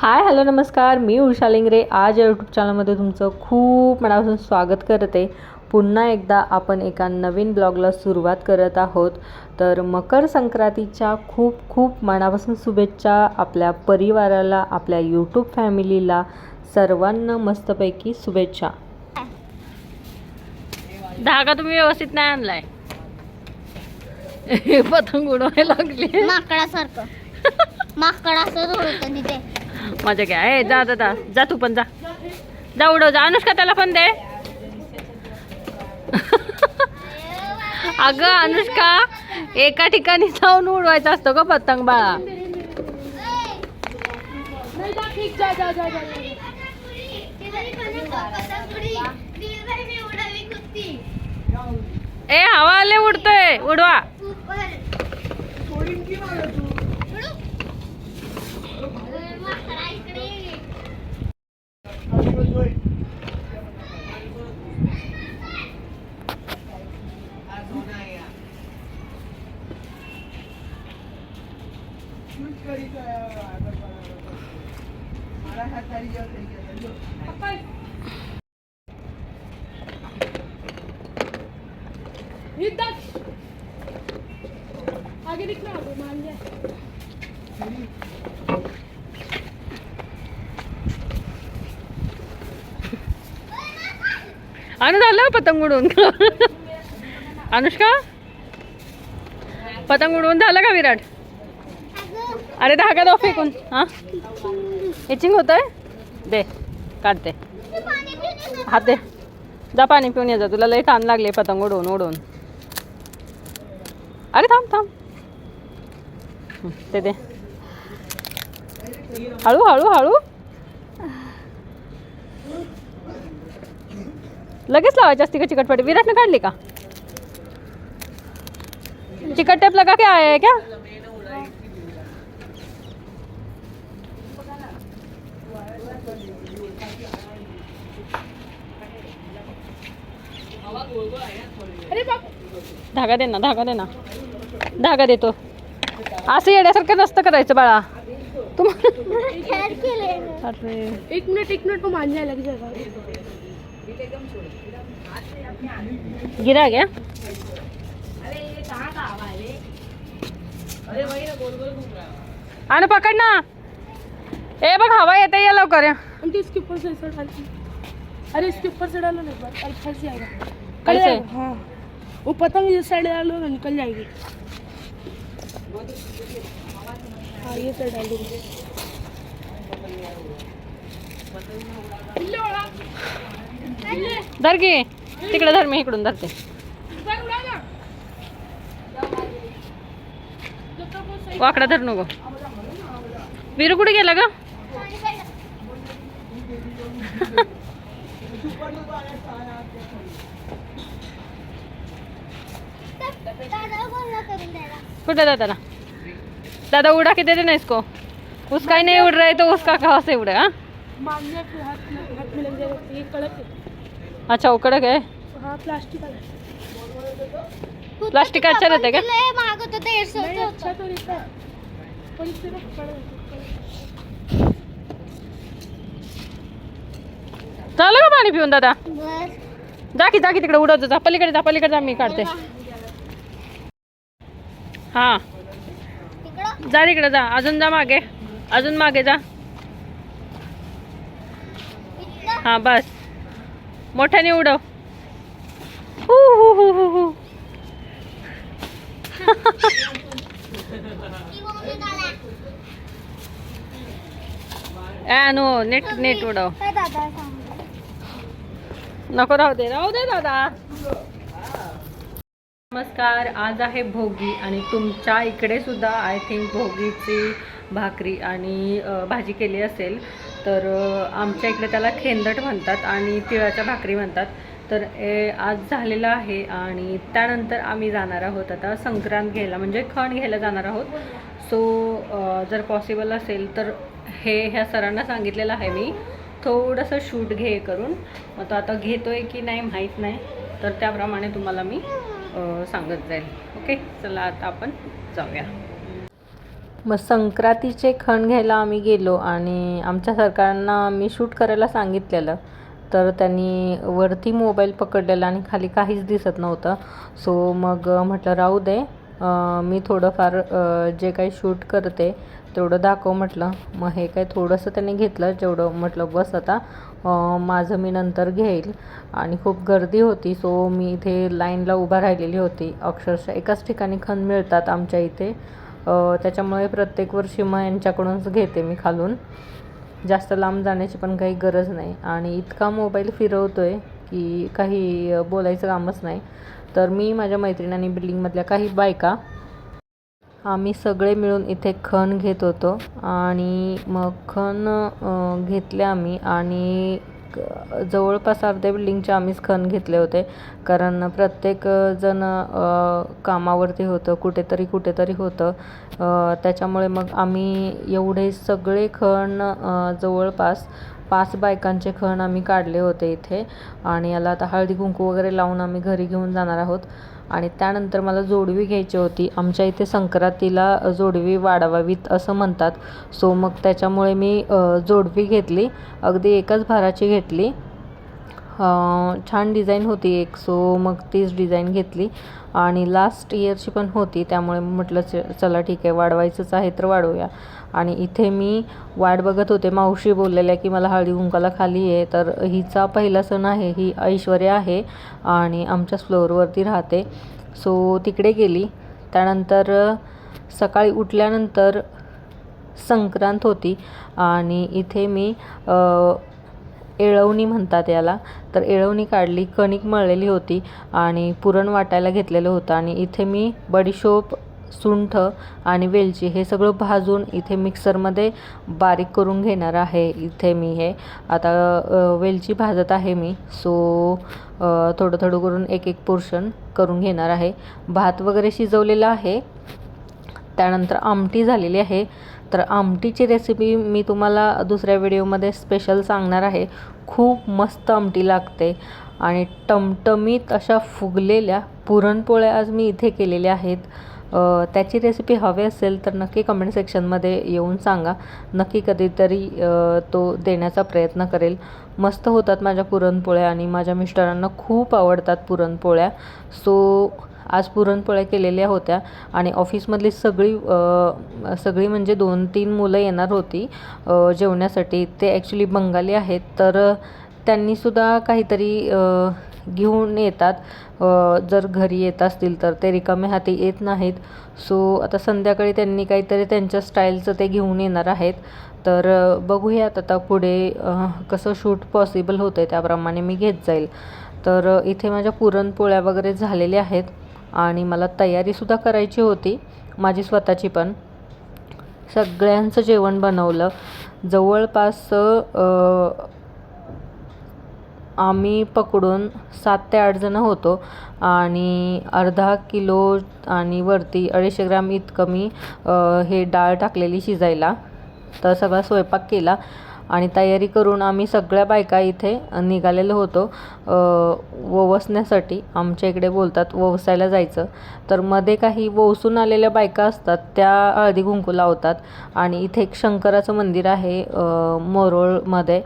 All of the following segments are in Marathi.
हाय हॅलो नमस्कार. मी उषा लिंगरे. आज या यूट्यूब चॅनलमध्ये तुमचं खूप मनापासून स्वागत करते. पुन्हा एकदा आपण एका नवीन ब्लॉगला सुरुवात करत आहोत. तर मकर संक्रांतीच्या खूप खूप मनापासून शुभेच्छा आपल्या परिवाराला आपल्या यूट्यूब फॅमिलीला सर्वांना मस्तपैकी शुभेच्छा. धागा तुम्ही व्यवस्थित नाही आणलाय. पतंग उडवायला लागली. माकडासारखं. माकड असं होतं तिथे. मजा घ्या. ए जा दादा जा. जा तू पण जा. जा उडव जा. अनुष्का त्याला पण दे. अगं अनुष्का एका ठिकाणी जाऊन उडवायचं असतो का पतंग बाळा. ए हवा आले उडतोय. उडवा. आगे दिख रहा मान लिया आणि झालं पतंग उडवून? अनुष्का? पतंग उडवून झालं का विराट? अरे धागा दाव फेकून. हा? इचिंग होत आहे दे काढते हात दे. जा पाणी पिऊन ये जा तुला लई ताण लागले पतंग उडवून उडवून. अरे थांब थांब. ते दे. हळू हळू हळू. लगेच लावायची असती का चिकटपट्टी विराटनं काढली का? चिकट टेप लगा क्या आहे क्या? धागा दे ना धागा दे ना. धागा देतो. असं येण्यासारखं नसतं करायचं बाळा. तुम्हाला खेळ केले अरे. एक मिनट एक मिनट को मान जाए लग जाएगा गिरा गया आणि पकड ना. ए बघ हवा येते या लवकर. हम तो इसके ऊपर से ऐसा डालती अरे इसके ऊपर से डालो ना एक बार अरे फंस जाएगा कल कैसे? जाएगा हाँ. वो पतंग इस साइड डालो ना निकल जाएगी हाँ ये साइड डाल दूंगी धर की तिकडे धर मी इकडून धरते. वाकडा धर नको. विरू कुठे गेला ग? दादा बोलला करून द्यायला कुठे दादा दादा उड़ा के दे देना इसको? उसका ही नहीं उड़ रहा है तो उसका कहाँ से उड़े हाँ? मारने के हाथ में हाथ में लग जाएगा ये कड़क है अच्छा वो कड़क है हाँ प्लास्टिक का प्लास्टिक का अच्छा रहता है क्या? लय महाग होतं ते नहीं सोचं अच्छा होतं तो रहता है पर इससे ना कड़क झालं का पाणी पिऊन दादा? बस. जा की जा की तिकडे उडवतो जा. पलीकडे जा पलीकडे जा मी काढते. हा. जा तिकडे जा. अजून जा मागे. अजून मागे जा. हा बस. मोठ्याने उडव. हू नो नेट नेट उडव. नको राहू दे राहू दे दादा. नमस्कार आज आहे भोगी आणि तुमच्या इकडे सुद्धा आय थिंक भोगीची भाकरी आणि भाजी केली असेल. तर आमच्या इकडे त्याला खेंदट म्हणतात आणि तिळाच्या भाकरी म्हणतात. तर ए, आज झालेलं आहे आणि त्यानंतर आम्ही जाणार आहोत. आता संक्रांत घ्यायला म्हणजे खण घ्यायला जाणार आहोत. सो जर पॉसिबल असेल तर हे ह्या सरांना सांगितलेलं आहे मी. थोडंसं शूट घे करून. मग तो आता घेतो आहे की नाही माहीत नाही. तर त्याप्रमाणे तुम्हाला मी सांगत जाईल. ओके? चला आता आपण जाऊया. मग संक्रांतीचे खण घ्यायला आम्ही गेलो आणि आमच्या सरकारांना मी शूट करायला सांगितलेलं. तर त्यांनी वरती मोबाईल पकडलेला आणि खाली काहीच दिसत नव्हतं. सो मग म्हटलं राहू दे. मी थोडंफार जे काही शूट करते तेवढं दाखव म्हटलं. मग हे काय थोडंसं त्यांनी घेतलं जेवढं म्हटलं बस आता माझं मी नंतर घेईल. आणि खूप गर्दी होती सो मी इथे लाईनला उभा राहिलेली होती. अक्षरशः एकाच ठिकाणी खण मिळतात आमच्या इथे. त्याच्यामुळे प्रत्येक वर्षी मग यांच्याकडूनच घेते मी खालून. जास्त लांब जाण्याची पण काही गरज नाही. आणि इतका मोबाईल फिरवतो आहे की काही बोलायचं कामच नाही. तर मी माझ्या मैत्रिणी बिल्डिंगमधल्या काही बायका आम्ही सगळे मिळून इथे खण घेत होतो आणि मग खण घेतले आम्ही आणि जवळपास अर्ध्या बिल्डिंगचे आम्हीच खण घेतले होते. कारण प्रत्येक जण कामावरती होतं कुठेतरी कुठेतरी होतं. त्याच्यामुळे मग आम्ही एवढे सगळे खण जवळपास पाच बायकांचे खण आम्ही काढले होते इथे. आणि याला आता हळदी कुंकू वगैरे लावून आम्ही घरी घेऊन जाणार आहोत. आणि त्यानंतर मला जोडवी घ्यायची होती. आमच्या इथे संक्रांतीला जोडवी वाढवावीत असं म्हणतात. सो मग त्याच्यामुळे मी जोडवी घेतली. अगदी एकाच भाराची घेतली. छान डिझाईन होती एक सो मग तीच डिझाईन घेतली. आणि लास्ट इयरची पण होती त्यामुळे म्हटलं च चला ठीक आहे वाढवायचंच आहे तर वाढवूया. आणि इथे मी वाट बघत होते मावशी बोललेल्या की मला हळदी कुंकाला खाली आहे तर हिचा पहिला सण आहे ही ऐश्वर्या आहे आणि आमच्याच फ्लोअरवरती राहते. सो तिकडे गेली. त्यानंतर सकाळी उठल्यानंतर संक्रांत होती. आणि इथे मी एळवणी म्हणतात याला. तर एळवणी काढली कणिक मळलेली होती आणि पुरण वाटायला घेतलेलं होतं. आणि इथे मी बडीशोप सुंठ आणि वेलची हे सगळं भाजून इथे मिक्सरमध्ये बारीक करून घेणार आहे इथे मी हे. आता वेलची भाजत आहे मी. सो थोडं थोडं करून एक एक पोर्शन करून घेणार आहे. भात वगैरे शिजवलेला आहे. त्यानंतर आमटी झालेली आहे. तर आमटीची रेसिपी मी तुम्हाला दुसऱ्या व्हिडिओमध्ये स्पेशल सांगणार आहे. खूप मस्त आमटी लागते आणि टमटमीत अशा फुगलेल्या पुरणपोळ्या आज मी इथे केलेल्या आहेत. त्याची रेसिपी हवी असेल तर नक्की कमेंट सेक्शनमध्ये येऊन सांगा. नक्की कधीतरी तो देण्याचा प्रयत्न करेल. मस्त होतात माझ्या पुरणपोळ्या आणि माझ्या मिस्टरांना खूप आवडतात पुरणपोळ्या. सो आज पुरणपोळ्या केलेल्या होत्या आणि ऑफिसमधली सगळी सगळी म्हणजे दोन तीन मुलं येणार होती जेवण्यासाठी. ते ॲक्च्युली बंगाली आहेत. तर त्यांनीसुद्धा काहीतरी घेऊन येतात. जर घरी येत असतील तर ते रिकामे हाती येत नाहीत. सो आता संध्याकाळी त्यांनी काहीतरी त्यांच्या स्टाईलचं ते घेऊन येणार आहेत. तर बघूयात आता पुढे कसं शूट पॉसिबल होतं आहे त्याप्रमाणे मी घेत जाईल. तर इथे माझ्या पुरणपोळ्या वगैरे झालेल्या आहेत आणि मला तयारीसुद्धा करायची होती. माझी स्वतःची पण. सगळ्यांचं जेवण बनवलं. जवळपास आम्ही पकडून सात ते आठ जणं होतो आणि अर्धा किलो आणि वरती अडीचशे ग्राम इतकं मी हे डाळ टाकलेली शिजायला. तर सगळा स्वयंपाक केला आणि तयारी करून आम्ही सगळ्या बायका इथे निघालेलो होतो ववसण्यासाठी. आमच्या इकडे बोलतात ववसायला जायचं. तर मध्ये काही ववसून आलेल्या बायका असतात त्या हळदी कुंकू लावतात. आणि इथे एक शंकराचं मंदिर आहे मोरोळमध्ये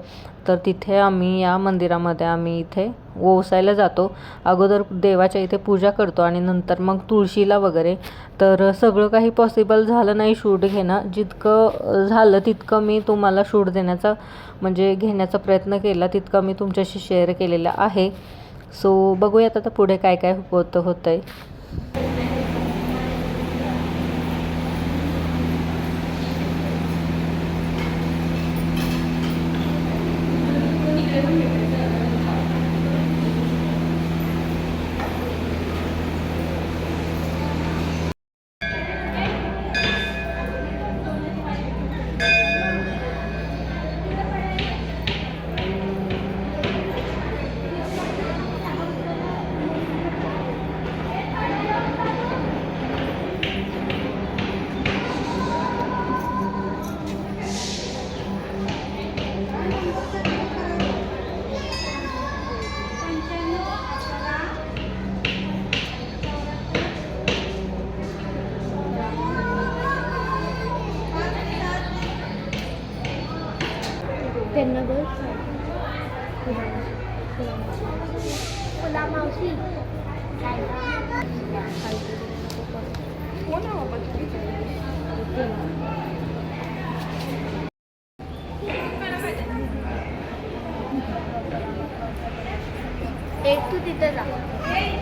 तर तिथे आम्ही या मंदिरामध्ये आम्ही इथे ओसायला जातो. अगोदर देवाच्या इथे पूजा करतो आणि नंतर मग तुळशीला वगैरे. तर सगळं काही पॉसिबल झालं नाही शूट घेणं. जितकं झालं तितकं मी तुम्हाला शूट देण्याचा म्हणजे घेण्याचा प्रयत्न केला. तितकं मी तुमच्याशी शेअर केलेला आहे. सो बघूयात आता पुढे काय काय होतं होतं आहे फुला मावशी एक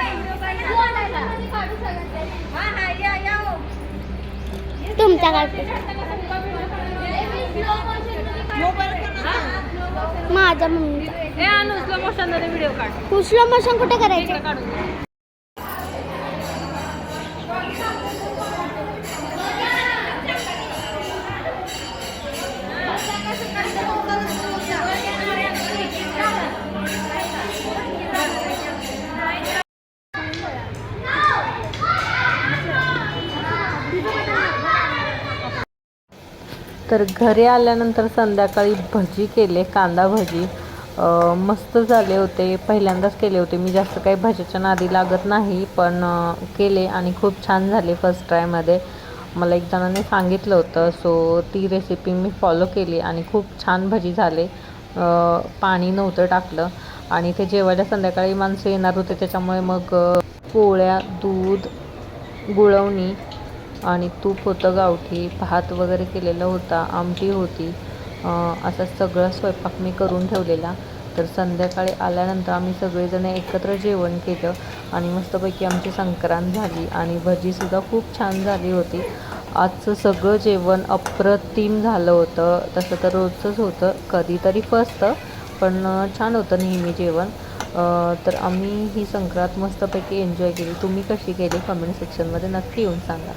माझ्या मम्मीचा. स्लो व्हिडिओ काढ. कुठलं मोशन कुठे करायचं? तर घरी आल्यानंतर संध्याकाळी भजी केले कांदा भजी. मस्त झाले होते. पहिल्यांदाच केले होते. मी जास्त काही भाज्याच्या नादी लागत नाही पण केले आणि खूप छान झाले फर्स्ट ट्रायमध्ये मला एक जणाने सांगितलं होतं सो ती रेसिपी मी फॉलो केली आणि खूप छान भजी झाले. पाणी नव्हतं टाकलं आणि ते जेवायला संध्याकाळी माणसं येणार होते त्याच्यामुळे मग पोळ्या दूध गुळवणी आणि तूप होतं गावठी भात वगैरे केलेला होता आमटी होती. असा असं स्वयंपाक मी करून ठेवलेला. तर संध्याकाळी आल्यानंतर आम्ही सगळेजण एकत्र जेवण केलं आणि मस्तपैकी आमची संक्रांत झाली आणि भजीसुद्धा खूप छान झाली होती. आजचं सगळं जेवण अप्रतिम झालं होतं. तसं तर रोजचंच होतं कधीतरी फसतं पण छान होतं नेहमी जेवण. तर आम्ही ही संक्रांत मस्तपैकी एन्जॉय केली. तुम्ही कशी केली? कमेंट सेक्शनमध्ये नक्की येऊन सांगा.